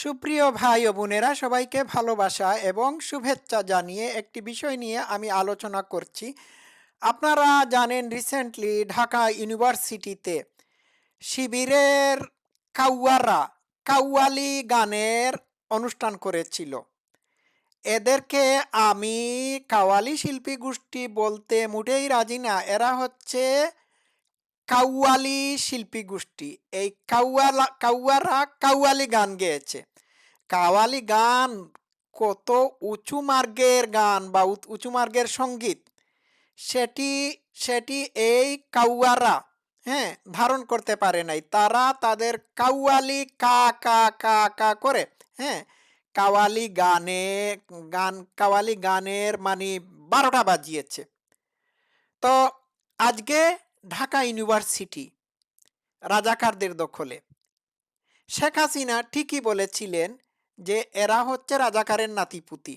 সুপ্রিয় ভাই ও বোনেরা, সবাইকে ভালোবাসা এবং শুভেচ্ছা জানিয়ে একটি বিষয় নিয়ে আমি আলোচনা করছি। আপনারা জানেন রিসেন্টলি ঢাকা ইউনিভার্সিটিতে শিবিরের কাউয়ারা কাউয়ালি গানের অনুষ্ঠান করেছিল। এদেরকে আমি কাওয়ালি শিল্পী গোষ্ঠী বলতে মোটেই রাজি না। এরা হচ্ছে কাউয়ালি শিল্পী গোষ্ঠী। এই কাউয়ালা, কাউয়ারা কাউয়ালি গান গেয়েছে। কাওয়ালি গান কত উঁচু মার্গের গান বা উঁচু মার্গের সংগীত। সেটি সেটি এই কাউয়ারা হ্যাঁ ধারণ করতে পারে নাই। তারা তাদের কাউয়ালি কা কা কা কা করে হ্যাঁ কাওয়ালি গানে, গান কাওয়ালি গানের মানে বারোটা বাজিয়েছে। তো আজকে ঢাকা ইউনিভার্সিটি রাজাকারদের দখলে। শেখ হাসিনা ঠিকই বলেছিলেন যে, এরা হচ্ছে রাজাকারের নাতিপুতি।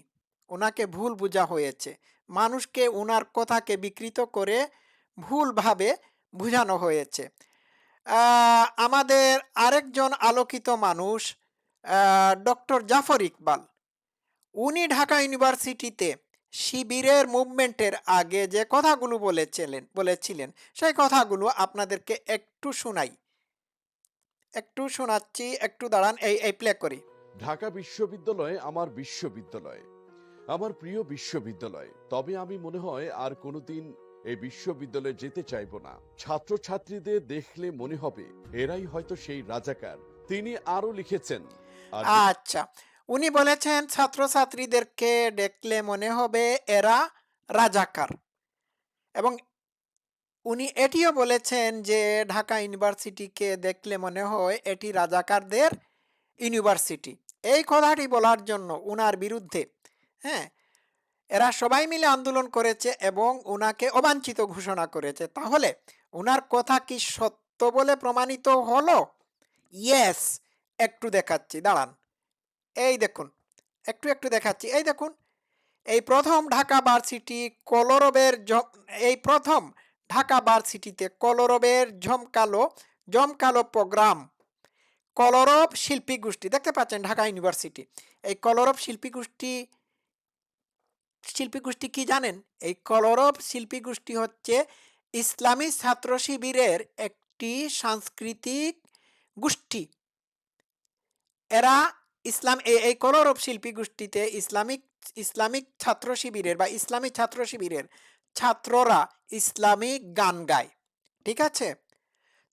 ওনাকে ভুল বোঝা হয়েছে। মানুষকে ওনার কথাকে বিকৃত করে ভুলভাবে বোঝানো হয়েছে। আমাদের আরেকজন আলোকিত মানুষ ডক্টর জাফর ইকবাল। উনি ঢাকা ইউনিভার্সিটিতে শিবিরের মুভমেন্টের আগে যে কথাগুলো বলেছিলেন বলেছিলেন সেই কথাগুলো আপনাদেরকে একটু শোনাই। একটু শোনাচ্ছি একটু দাঁড়ান এই এই প্লে করি। ঢাকা বিশ্ববিদ্যালয় আমার বিশ্ববিদ্যালয় আমার প্রিয় বিশ্ববিদ্যালয়। তবে আমি মনে হয় আর কোনোদিন এই বিশ্ববিদ্যালয়ে যেতে চাইব না। ছাত্রছাত্রীদের দেখলে মনে হবে এরাই হয়তো সেই রাজাকার। তিনি আরও লিখেছেন আচ্ছা উনি বলেছেন, ছাত্রছাত্রীদেরকে দেখলে মনে হবে এরা রাজাকার। এবং উনি এটিও বলেছেন যে, ঢাকা ইউনিভার্সিটিকে দেখলে মনে হয় এটি রাজাকারদের ইউনিভার্সিটি। এই কথাটি বলার জন্য উনার বিরুদ্ধে হ্যাঁ এরা সবাই মিলে আন্দোলন করেছে এবং উনাকে অবাঞ্ছিত ঘোষণা করেছে। তাহলে উনার কথা কি সত্য বলে প্রমাণিত হলো? ইয়েস একটু দেখাচ্ছি, দাঁড়ান। এই দেখুন, একটু একটু দেখাচ্ছি। এই দেখুন, এই প্রথম ঢাকা ভার্সিটি কলরবের এই প্রথম ঢাকা ভার্সিটিতে কলরবের ঝমকালো জমকালো প্রোগ্রাম। কলরব শিল্পী গোষ্ঠী, দেখতে পাচ্ছেন ঢাকা ইউনিভার্সিটি। এই কলরব শিল্পী গোষ্ঠী শিল্পী গোষ্ঠী কি জানেন? এই কলরব শিল্পী গোষ্ঠী হচ্ছে ইসলামী ছাত্র শিবিরের একটি সাংস্কৃতিক গোষ্ঠী। এরা ইসলাম এই কলরব শিল্পী গোষ্ঠীতে ইসলামিক ইসলামিক ছাত্র শিবিরের বা ইসলামী ছাত্র শিবিরের ছাত্ররা ইসলামিক গান গায়। ঠিক আছে?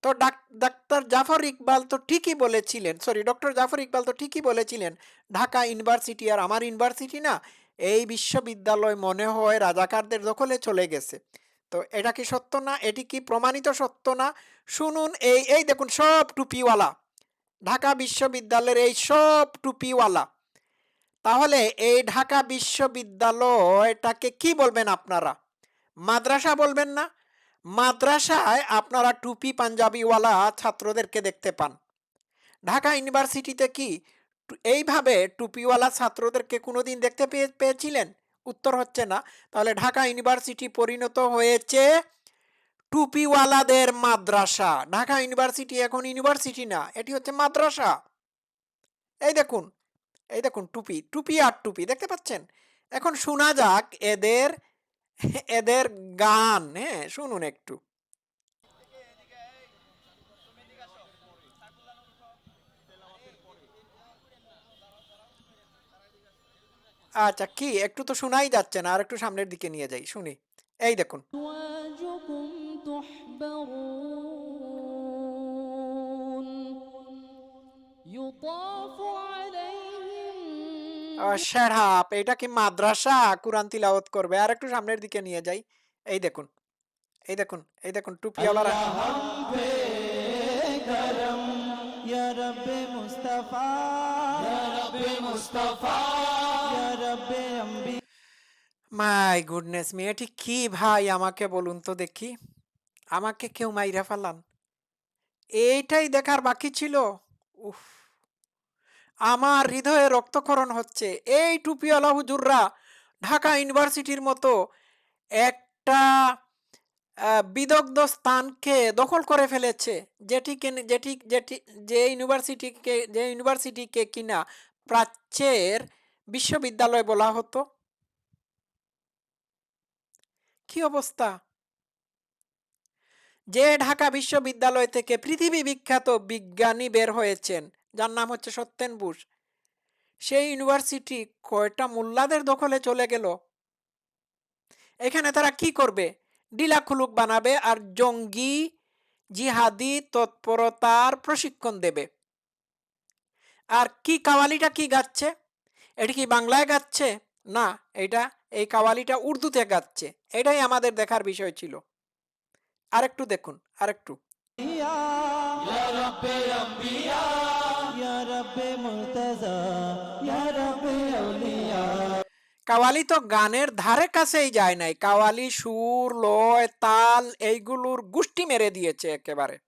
তো ডাক- ডাক্তার জাফর ইকবাল তো ঠিকই বলেছিলেন সরি ডক্টর জাফর ইকবাল তো ঠিকই বলেছিলেন, ঢাকা ইউনিভার্সিটি আর আমার ইউনিভার্সিটি না, এই বিশ্ববিদ্যালয় মনে হয় রাজাকারদের দখলে চলে গেছে। তো এটা কি সত্য না? এটি কি প্রমাণিত সত্য না? শুনুন, এই এই দেখুন সব টুপিওয়ালা। ঢাকা বিশ্ববিদ্যালয়ের এই সব টুপিওয়ালা, তাহলে এই ঢাকা বিশ্ববিদ্যালয়টাকে কি বলবেন আপনারা? মাদ্রাসা বলবেন না? মাদ্রাসায় আপনারা টুপি পাঞ্জাবিওয়ালা ছাত্রদেরকে দেখতে পান। ঢাকা ইউনিভার্সিটিতে কি এইভাবে টুপিওয়ালা ছাত্রদেরকে কোনো দিন দেখতে পেয়ে, পেয়েছিলেন? উত্তর হচ্ছে না। তাহলে ঢাকা ইউনিভার্সিটি পরিণত হয়েছে টুপিওয়ালাদের মাদ্রাসা। ঢাকা ইউনিভার্সিটি এখন ইউনিভার্সিটি না, এটি হচ্ছে মাদ্রাসা। এই দেখুন এই দেখুন টুপি টুপি আর টুপি, দেখতে পাচ্ছেন? এখন শোনা যাক এদের এদের গান হ্যাঁ শুনুন একটু। আচ্ছা কি? একটু তো শোনাই যাচ্ছে না, আর একটু সামনের দিকে নিয়ে যাই, শুনি। এই দেখুন। تحبرون. يطاف عليهم শেরহাপ এটা কি মাদ্রাসা? কোরআন তিলাওয়াত করবে। আর একটু সামনের দিকে নিয়ে যাই। এই দেখুন এই দেখুন এই দেখুন টুপিওয়ালারা মাই গুডনেস মেয়েটি কি ভাই? আমাকে বলুন তো দেখি। আমাকে কেউ মাইরা ফেলান। এইটাই দেখার বাকি ছিল। উফ, আমার হৃদয়ে রক্তক্ষরণ হচ্ছে। এই টুপিওয়ালা হুজুররা ঢাকা ইউনিভার্সিটির মতো একটা বিদগ্ধ স্থানকে দখল করে ফেলেছে যেটিকে যেটি যেটি, যে ইউনিভার্সিটিকে যে ইউনিভার্সিটিকে কিনা প্রাচ্যের বিশ্ববিদ্যালয় বলা হতো। কি অবস্থা? যে ঢাকা বিশ্ববিদ্যালয় থেকে পৃথিবী বিখ্যাত বিজ্ঞানী বের হয়েছেন, যার নাম হচ্ছে সত্যেন বুস। সেই ইউনিভার্সিটি কয়টা মোল্লাদের দখলে চলে গেল? এখানে তারা কি করবে? ডিলা খুলুক বানাবে আর জঙ্গি, জিহাদি তৎপরতার প্রশিক্ষণ দেবে। আর কি কাওয়ালিটা কি গাচ্ছে? এটি কি বাংলায় গাচ্ছে? না, এটা এই কাওয়ালিটা উর্দুতে গাচ্ছে। এটাই আমাদের দেখার বিষয় ছিল। আরেকটু দেখুন আরেকটু। কাওয়ালি তো গানের ধারে কাছেই যায় নাই। কাওয়ালি সুর লয় তাল এইগুলোর গুষ্টি মেরে দিয়েছে একেবারে।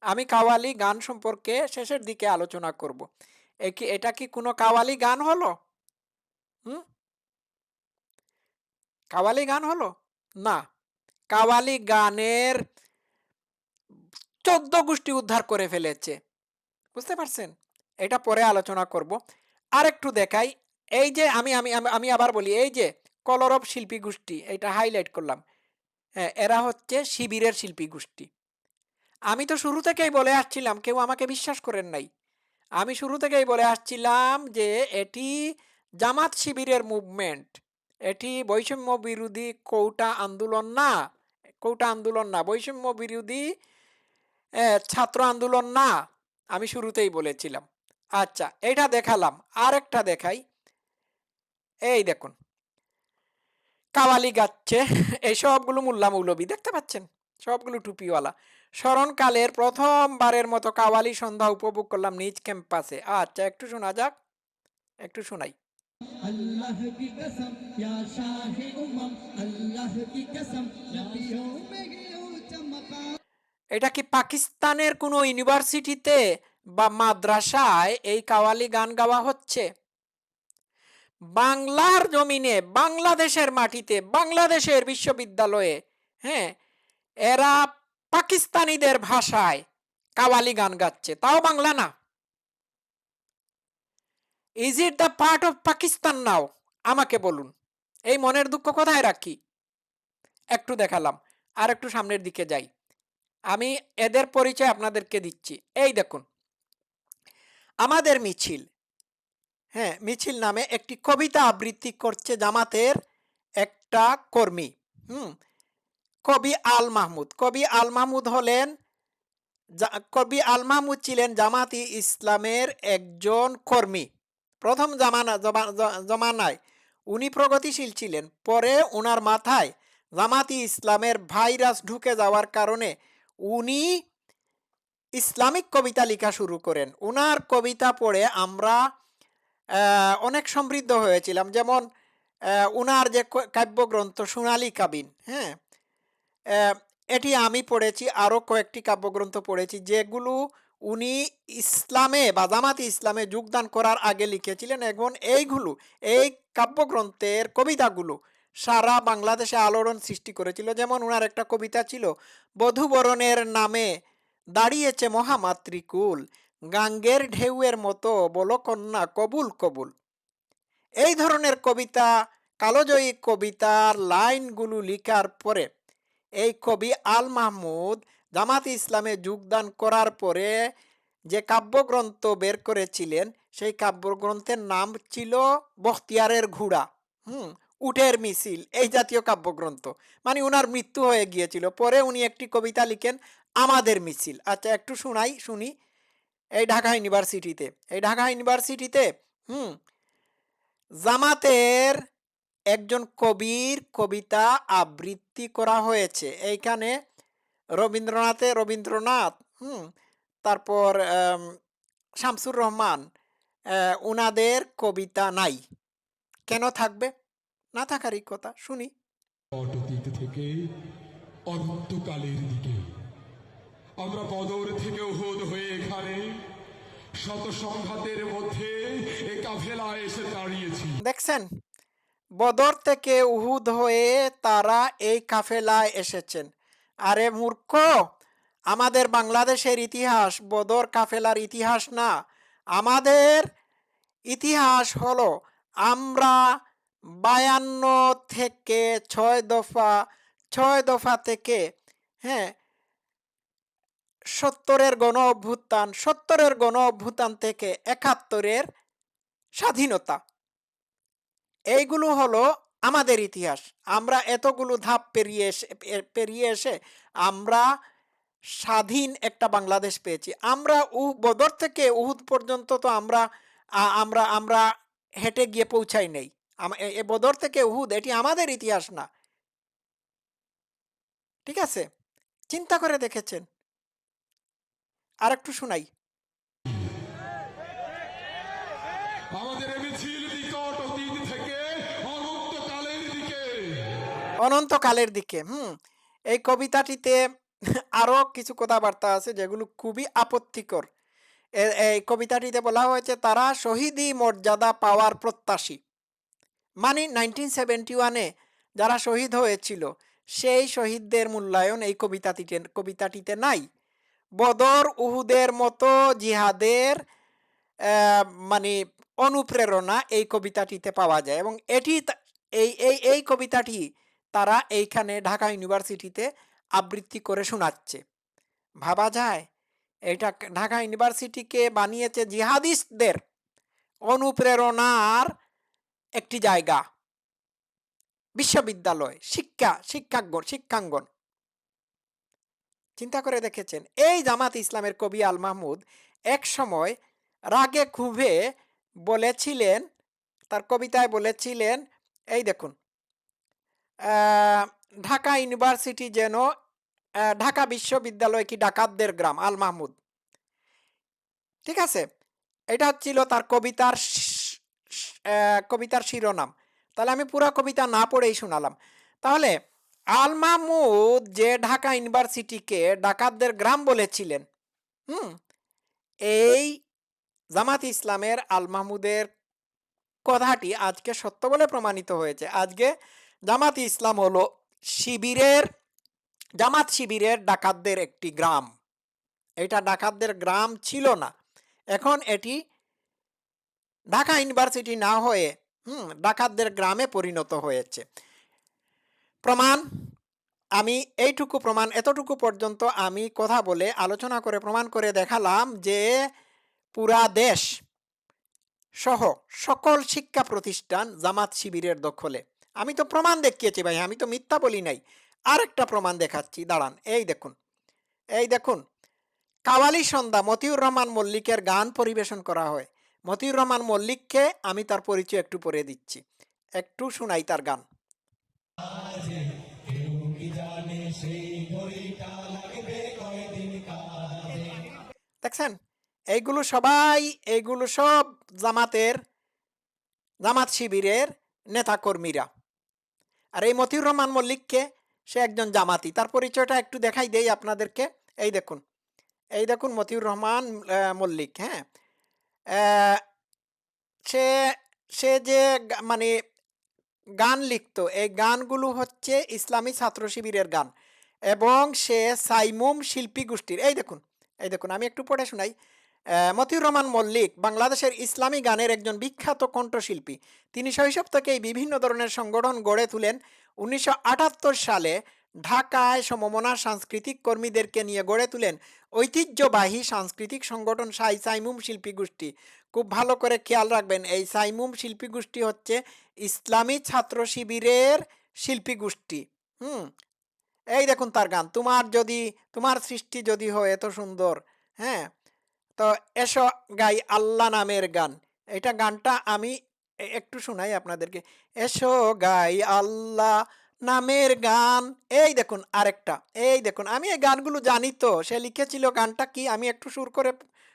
আমি কাওয়ালি গান সম্পর্কে শেষের দিকে আলোচনা করব। কি এটা কি কোনো কাওয়ালি গান হলো? হুম? কাওয়ালি গান হলো? না। কাওয়ালি গানের চোদ্দ গোষ্ঠী উদ্ধার করে ফেলেছে। বুঝতে পারছেন? এটা পরে আলোচনা করব। আরেকটু দেখাই। এই যে আমি আমি, আমি- আবার বলি, এই যে কলরব শিল্পী গোষ্ঠী, এটা হাইলাইট করলাম। হ্যাঁ এরা হচ্ছে শিবিরের শিল্পী গোষ্ঠী। আমি তো শুরু থেকেই বলে আসছিলাম, কেউ আমাকে বিশ্বাস করেন নাই। আমি শুরু থেকেই বলে আসছিলাম যে এটি জামাত শিবিরের মুভমেন্ট এটি বৈষম্য বিরোধী কৌটা আন্দোলন না। কোটা আন্দোলন না, বৈষম্য বিরোধী ছাত্র আন্দোলন না, আমি শুরুতেই বলেছিলাম। আচ্ছা এটা দেখালাম আর একটা দেখাই। এই দেখুন। কাওয়ালি গাচ্ছে, এই সবগুলো মোল্লা মৌলবি, দেখতে পাচ্ছেন? সবগুলো টুপিওয়ালা। স্মরণকালের প্রথমবারের মতো কাওয়ালি সন্ধ্যা উপভোগ করলাম নিজ ক্যাম্পাসে। আচ্ছা একটু শোনা যাক, একটু শোনাই। আল্লাহ কি কসম কসম এটা কি পাকিস্তানের কোনো ইউনিভার্সিটিতে বা মাদ্রাসায় এই কাওয়ালি গান গাওয়া হচ্ছে? বাংলার জমিনে, বাংলাদেশের মাটিতে, বাংলাদেশের বিশ্ববিদ্যালয়ে হ্যাঁ? এরা পাকিস্তানিদের ভাষায় কাওয়ালি গান গাচ্ছে। তাও বাংলা না? Is it the part of Pakistan now আমাকে বলুন। এই মনের দুঃখ কোথায় রাখি? একটু দেখালাম। আর একটু সামনের দিকে যাই। আমি এদের পরিচয় আপনাদেরকে দিচ্ছি। এই দেখুন। আমাদের মিছিল হ্যাঁ মিছিল নামে একটি কবিতা আবৃত্তি করছে জামাতের একটা কর্মী, হুম? কবি আল মাহমুদ। কবি আল মাহমুদ হলেন কবি আল মাহমুদ ছিলেন জামাতি ইসলামের একজন কর্মী। প্রথম জামানা, জমা- জমানায় উনি প্রগতিশীল ছিলেন। পরে ওনার মাথায় জামাতি ইসলামের ভাইরাস ঢুকে যাওয়ার কারণে উনি ইসলামিক কবিতা লেখা শুরু করেন। উনার কবিতা পড়ে আমরা অনেক সমৃদ্ধ হয়েছিলাম। যেমন উনার যে কাব্যগ্রন্থ সোনালী কাবিন হ্যাঁ? এটি আমি পড়েছি, আরও কয়েকটি কাব্যগ্রন্থ পড়েছি, যেগুলো উনি ইসলামে বা জামাতি ইসলামে যোগদান করার আগে লিখেছিলেন। এবং এইগুলো, এই কাব্যগ্রন্থের কবিতাগুলো সারা বাংলাদেশে আলোড়ন সৃষ্টি করেছিল। যেমন ওনার একটা কবিতা ছিল, বধূবরণের নামে দাঁড়িয়েছে মহামাতৃকুল, গাঙ্গের ঢেউয়ের মতো বলো কন্যা কবুল কবুল। এই ধরনের কবিতা, কালোজয়ী কবিতার লাইনগুলো লিখার পরে, এই কবি আল মাহমুদ জামাত ইসলামে যোগদান করার পরে যে কাব্যগ্রন্থ বের করেছিলেন, সেই কাব্যগ্রন্থের নাম ছিল বখতিয়ারের ঘোড়া। হুম উটের মিছিল, এই জাতীয় কাব্যগ্রন্থ। মানে উনার মৃত্যু হয়ে গিয়েছিল। পরে উনি একটি কবিতা লিখেন, আমাদের মিছিল। আচ্ছা একটু শুনাই, শুনি। এই ঢাকা ইউনিভার্সিটিতে, এই ঢাকা ইউনিভার্সিটিতে, হুম, জামাতের একজন কবির কবিতা আবৃত্তি করা হয়েছে। এইখানে রবীন্দ্রনাথে রবীন্দ্রনাথ, হুম, তারপর শামসুর রহমান উনাদের কবিতা নাই। কেন থাকবে? না থাকারই কথা শুনি। অতীত থেকে অনন্তকালের দিকে। আমরা বদর থেকে উহুদ হয়ে এখানে শত সংঘাতের মধ্যে এ কাফেলা এসে দাঁড়িয়েছি। দেখছেন? বদর থেকে উহুদ হয়ে তারা এই কাফেলায় এসেছেন। আরে মূর্খ! আমাদের বাংলাদেশের ইতিহাস বদর কাফেলার ইতিহাস না। আমাদের ইতিহাস হলো আমরা বায়ান্ন থেকে ছয় দফা ছয় দফা থেকে হ্যাঁ সত্তরের গণ অভ্যুত্থান, সত্তরের গণ অভ্যুত্থান থেকে একাত্তরের স্বাধীনতা। এইগুলো হলো আমাদের ইতিহাস। আমরা এতগুলো ধাপ পেরিয়ে এসে পেরিয়ে এসে আমরা স্বাধীন একটা বাংলাদেশ পেয়েছি। আমরা উহ বদর থেকে উহুদ পর্যন্ত তো আমরা আমরা আমরা হেঁটে গিয়ে পৌঁছাই নেই। এ- বদর থেকে উহুদ এটি আমাদের ইতিহাস না। ঠিক আছে? চিন্তা করে দেখেছেন? আর একটু শোনাই অনন্তকালের দিকে। হুম। এই কবিতাটিতে আরও কিছু কথাবার্তা আছে যেগুলো খুবই আপত্তিকর। এই কবিতাটিতে বলা হয়েছে তারা শহীদি মর্যাদা পাওয়ার প্রত্যাশী। মানে নাইনটিন সেভেন্টি ওয়ানে যারা শহীদ হয়েছিল, সেই শহীদদের মূল্যায়ন এই কবিতাটিতে কবিতাটিতে নাই। বদর উহুদের মতো জিহাদের মানে অনুপ্রেরণা এই কবিতাটিতে পাওয়া যায় এবং এটি এই এই এই কবিতাটি তারা এইখানে ঢাকা ইউনিভার্সিটিতে আবৃত্তি করে শোনাচ্ছে। ভাবা যায়, এটা ঢাকা ইউনিভার্সিটিকে বানিয়েছে জিহাদিস্টদের অনুপ্রেরণার একটি জায়গা। বিশ্ববিদ্যালয়, শিক্ষা, শিক্ষাঙ্গন শিক্ষাঙ্গন। চিন্তা করে দেখেছেন, এই জামাত ইসলামের কবি আল মাহমুদ এক সময় রাগে ক্ষুভে বলেছিলেন, তার কবিতায় বলেছিলেন, এই দেখুন ঢাকা ইউনিভার্সিটি যেন ঢাকা বিশ্ববিদ্যালয় কি ডাকাতদের গ্রাম, আল মাহমুদ। ঠিক আছে? এটা হচ্ছিল তার কবিতার কবিতার শিরোনাম। তাহলে আমি পুরো কবিতা না পড়েই শোনালাম। তাহলে আল মাহমুদ যে ঢাকা ইউনিভার্সিটিকে ডাকাতদের গ্রাম বলেছিলেন, হুম, এই জামাত ইসলামের আল মাহমুদের কথাটি আজকে সত্য বলে প্রমাণিত হয়েছে। আজকে জামাত ইসলাম হলো শিবিরের, জামাত শিবিরের ডাকাতদের একটি গ্রাম। এটা ডাকাতদের গ্রাম ছিল না। এখন এটি ঢাকা ইউনিভার্সিটি না হয়ে, হুম, ডাকাতদের গ্রামে পরিণত হয়েছে। প্রমাণ, আমি এইটুকু প্রমাণ, এতটুকু পর্যন্ত আমি কথা বলে, আলোচনা করে, প্রমাণ করে দেখালাম যে পুরা দেশ সহ সকল শিক্ষা প্রতিষ্ঠান জামাত শিবিরের দখলে। আমি তো প্রমাণ দেখিয়েছি ভাই, আমি তো মিথ্যা বলি নাই। আরেকটা প্রমাণ দেখাচ্ছি, দাঁড়ান, এই দেখুন এই দেখুন, কাওয়ালি সন্ধ্যা মতিউর রহমান মল্লিকের গান পরিবেশন করা হয়। মতিউর রহমান মল্লিককে আমি তার পরিচয় একটু পরে দিচ্ছি। একটু শোনাই তার গান। দেখছেন? এইগুলো সবাই, এইগুলো সব জামাতের, জামাত শিবিরের নেতাকর্মীরা। আর এই মতিউর রহমান মল্লিককে সে একজন জামাতি। তার পরিচয়টা একটু দেখাই দেই আপনাদেরকে। এই দেখুন। এই দেখুন মতিউর রহমান মল্লিক হ্যাঁ? সে সে যে মানে গান লিখতো, এই গানগুলো হচ্ছে ইসলামী ছাত্র শিবিরের গান এবং সে সাইমুম শিল্পী গোষ্ঠীর। এই দেখুন এই দেখুন, আমি একটু পড়ে শোনাই। মতিউর রহমান মল্লিক বাংলাদেশের ইসলামী গানের একজন বিখ্যাত কণ্ঠশিল্পী। তিনি শৈশব থেকেই বিভিন্ন ধরনের সংগঠন গড়ে তুলেন। উনিশশো আটাত্তর সালে ঢাকায় সমমনা সাংস্কৃতিক কর্মীদেরকে নিয়ে গড়ে তুলেন ঐতিহ্যবাহী সাংস্কৃতিক সংগঠন সাই সাইমুম শিল্পী গোষ্ঠী। খুব ভালো করে খেয়াল রাখবেন, এই সাইমুম শিল্পী গোষ্ঠী হচ্ছে ইসলামী ছাত্র শিবিরের শিল্পী গোষ্ঠী, হুম? এই দেখুন তার গান, তোমার যদি, তোমার সৃষ্টি যদি হয় এত সুন্দর হ্যাঁ? তো এসো গাই আল্লাহ নামের গান, এটা গানটা আমি একটু শোনাই আপনাদেরকে। এসো গাই আল্লাহ নামের গান। এই দেখুন আরেকটা। এই দেখুন, আমি এই গানগুলো জানি তো। সে লিখেছিল গানটা কি? আমি একটু সুর করে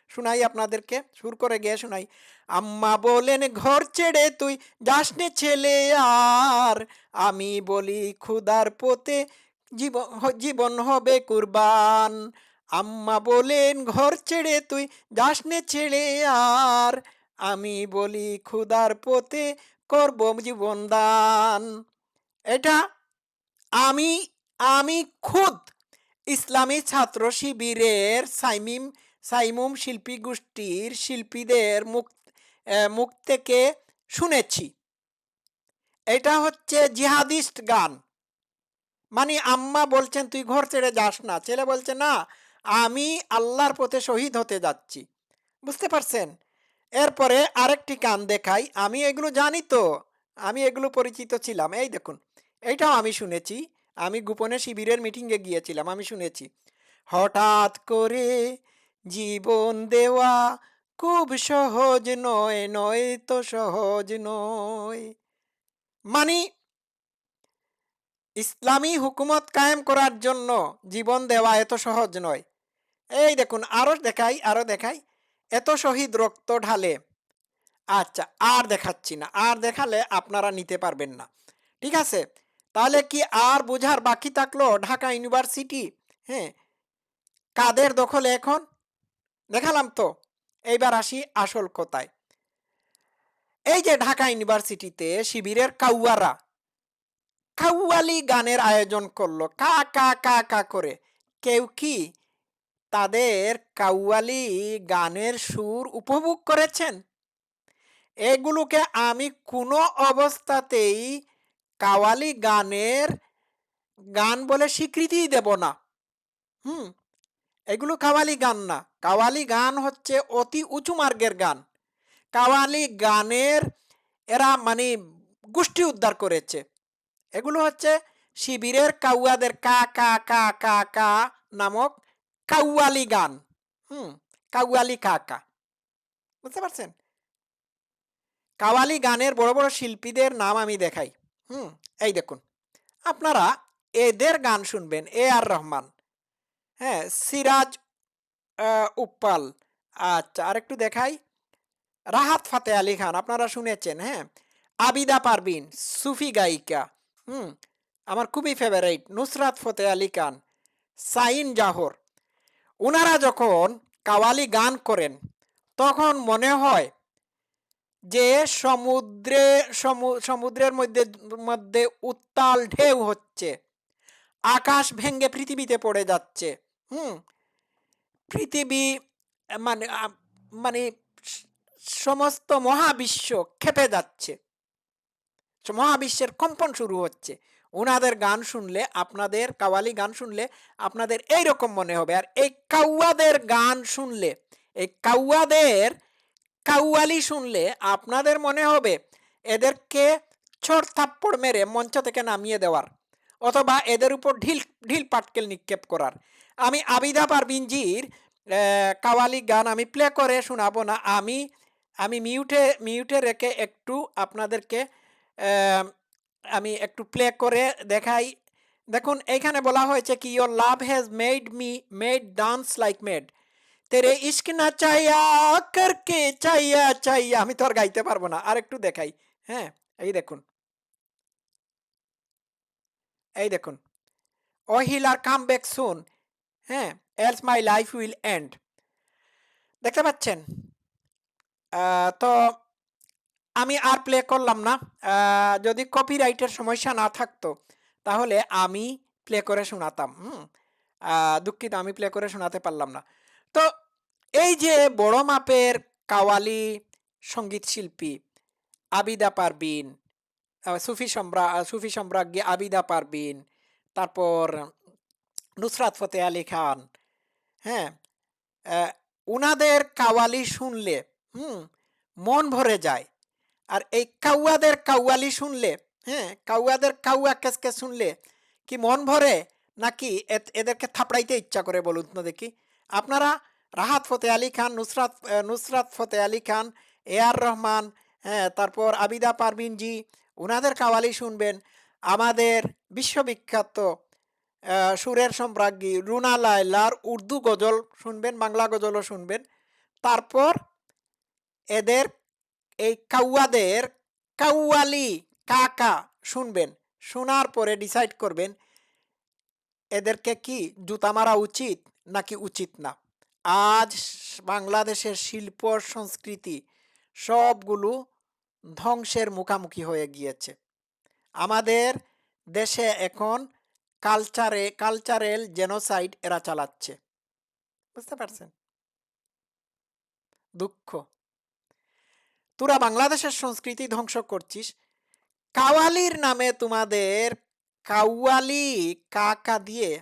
শোনাই আপনাদেরকে। সুর করে গিয়ে শোনাই। আম্মা বলেন, ঘর ছেড়ে তুই যাসনে ছেলে আর। আমি বলি ক্ষুদার পোতে জীবন জীবন হবে কুরবান। আম্মা বলেন, ঘর ছেড়ে তুই যাসনে ছেড়ে আর। আমি বলি ক্ষুদার পোতে করব জীবন দান এটা আমি আমি খুদ। ইসলামী ছাত্র শিবিরের সাইমিম, সাইমুম শিল্পী গোষ্ঠীর শিল্পীদের মুখ মুখ থেকে শুনেছি। এটা হচ্ছে জিহাদিস্ট গান। মানে আম্মা বলছেন, তুই ঘর ছেড়ে যাস না। ছেলে বলছে, না, আমি আল্লাহর পথে শহীদ হতে যাচ্ছি। বুঝতে পারছেন? এরপরে আরেকটি গান দেখাই। আমি এগুলো জানি তো। আমি এগুলো পরিচিত ছিলাম। এই দেখুন এইটাও আমি শুনেছি। আমি গোপনে শিবিরের মিটিংয়ে গিয়েছিলাম, আমি শুনেছি। হঠাৎ করে জীবন দেওয়া খুব সহজ নয় নয় তো সহজ নয়। মানে ইসলামী হুকুমত কায়েম করার জন্য জীবন দেওয়া এত সহজ নয়। এই দেখুন, আরও দেখাই আরও দেখাই। এত শহীদ রক্ত ঢালে। আচ্ছা আর দেখাচ্ছি না। আর দেখালে আপনারা নিতে পারবেন না। ঠিক আছে? তাহলে কি আর বোঝার বাকি থাকল ঢাকা ইউনিভার্সিটি? হ্যাঁ? কাদের দখলে এখন? দেখালাম তো। এইবার আসি আসল কথায়। এই যে ঢাকা ইউনিভার্সিটিতে শিবিরের কাউয়ারা। কাউয়ালি গানের আয়োজন করল। কা কা কা কা করে। কেউ কি তাদের কাউয়ালি গানের সুর উপভোগ করেছেন? এগুলোকে আমি কোনো অবস্থাতেই কাওয়ালি গানের গান বলে স্বীকৃতি দেব না। হুম? এগুলো কাওয়ালি গান না। কাওয়ালি গান হচ্ছে অতি উঁচু মার্গের গান। কাওয়ালি গানের এরা মানে গোষ্ঠী উদ্ধার করেছে। এগুলো হচ্ছে শিবিরের কাউয়াদের কা কা কা কা কা নামক কাউয়ালি গান। হুম? কাউয়ালি কা কা। বুঝতে পারছেন? কাওয়ালি গানের বড় বড় শিল্পীদের নাম আমি দেখাই। হুম এই দেখুন। আপনারা এদের গান শুনবেন এ আর রহমান। হ্যাঁ সিরাজ আহ, উপ্পাল। আচ্ছা আর একটু দেখাই। রাহাত ফাতে আলী খান আপনারা শুনেছেন হ্যাঁ? আবিদা পারবিন সুফি গায়িকা। হুম আমার খুবই ফেভারিট নুসরাত ফতে আলী খান সাইন জাহর। ওনারা যখন কাওয়ালি গান করেন তখন মনে হয় যে সমুদ্রে সমুদ্রের মধ্যে মধ্যে উত্তাল ঢেউ হচ্ছে। আকাশ ভেঙ্গে পৃথিবীতে পড়ে যাচ্ছে। হুম? পৃথিবী মানে মানে সমস্ত মহাবিশ্ব খেপে যাচ্ছে। মহাবিশ্বের কম্পন শুরু হচ্ছে। ওনাদের গান শুনলে, আপনাদের কাওয়ালি গান শুনলে, আপনাদের এই রকম মনে হবে। আর এই কাউয়াদের গান শুনলে, এই কাউয়াদের কাউয়ালি শুনলে আপনাদের মনে হবে এদেরকে ছোট থাপ্পড় মেরে মঞ্চ থেকে নামিয়ে দেওয়ার, অথবা এদের উপর ঢিল ঢিল পাটকেল নিক্ষেপ করার। আমি আবিদা পারবিনজির কাওয়ালি গান আমি প্লে করে শোনাবো না, আমি আমি মিউটে মিউটে রেখে একটু আপনাদেরকে আমি একটু প্লে করে দেখাই। দেখুন এইখানে বলা হয়েছে কি your love has made me made dance like made তেরে ইস্ক না চাইয়া করকে চাইয়া চাইয়া আমি তো আর গাইতে পারব না। আর একটু দেখাই। হ্যাঁ এই দেখুন। এই দেখুন। ও হিল আর কাম ব্যাক সুন হ্যাঁ else my life will end দেখতে পাচ্ছেন? তো আমি আর প্লে করলাম না। যদি কপিরাইটের সমস্যা না থাকতো, তাহলে আমি প্লে করে শোনাতাম। হুম? দুঃখিত, আমি প্লে করে শোনাতে পারলাম না। তো এই যে বড় মাপের কাওয়ালি সংগীত শিল্পী আবিদা পারবিন সুফি সম্রা সুফি সম্রাজ্ঞী আবিদা পারবিন তারপর নুসরাত ফতে আলী খান হ্যাঁ উনাদের কাওয়ালি শুনলে, হুম, মন ভরে যায়। আর এই কাউয়াদের কাউয়ালি শুনলে হ্যাঁ কাউয়াদের কাউয়া কেসকে শুনলে কি মন ভরে নাকি এদেরকে থাপড়াইতে ইচ্ছা করে বলুন তো দেখি। আপনারা রাহাত ফতে আলী খান, নুসরাত নুসরাত ফতে আলী খান, এ আর রহমান হ্যাঁ তারপর আবিদা পারভিন জি ওনাদের কাওয়ালি শুনবেন। আমাদের বিশ্ববিখ্যাত সুরের সম্রাজ্ঞী রুনা লায়লার উর্দু গজল শুনবেন, বাংলা গজলও শুনবেন। তারপর এদের, এই কাউয়াদের কাউয়ালি কাকা শুনবেন। শোনার পরে ডিসাইড করবেন, এদেরকে কি জুতা মারা উচিত নাকি উচিত না। আজ বাংলাদেশের শিল্প, সংস্কৃতি সবগুলো ধ্বংসের মুখামুখি হয়ে গিয়েছে। আমাদের দেশে এখন কালচারে কালচারাল জেনোসাইড এরা চালাচ্ছে। বুঝতে পারছেন? দুঃখ। তোরা বাংলাদেশের সংস্কৃতি ধ্বংস করছিস? কাওয়ালির নামে তোমাদের কাওয়ালি কাকা দিয়ে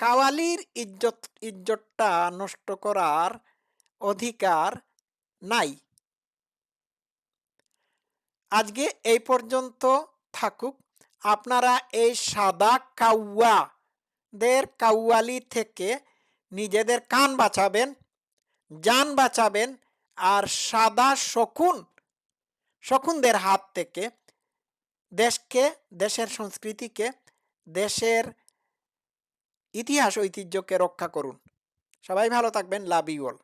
কাওয়ালির ইজ্জত, ইজ্জতটা নষ্ট করার অধিকার নাই। আজকে এই পর্যন্ত থাকুক। আপনারা এই সাদা কাউয়াদের কাউয়ালি থেকে নিজেদের কান বাঁচাবেন যান বাঁচাবেন আর সাদা শকুন, শকুনদের হাত থেকে দেশকে, দেশের সংস্কৃতিকে, দেশের ইতিহাস ঐতিহ্যকে রক্ষা করুন। সবাই ভালো থাকবেন লাভ ইউল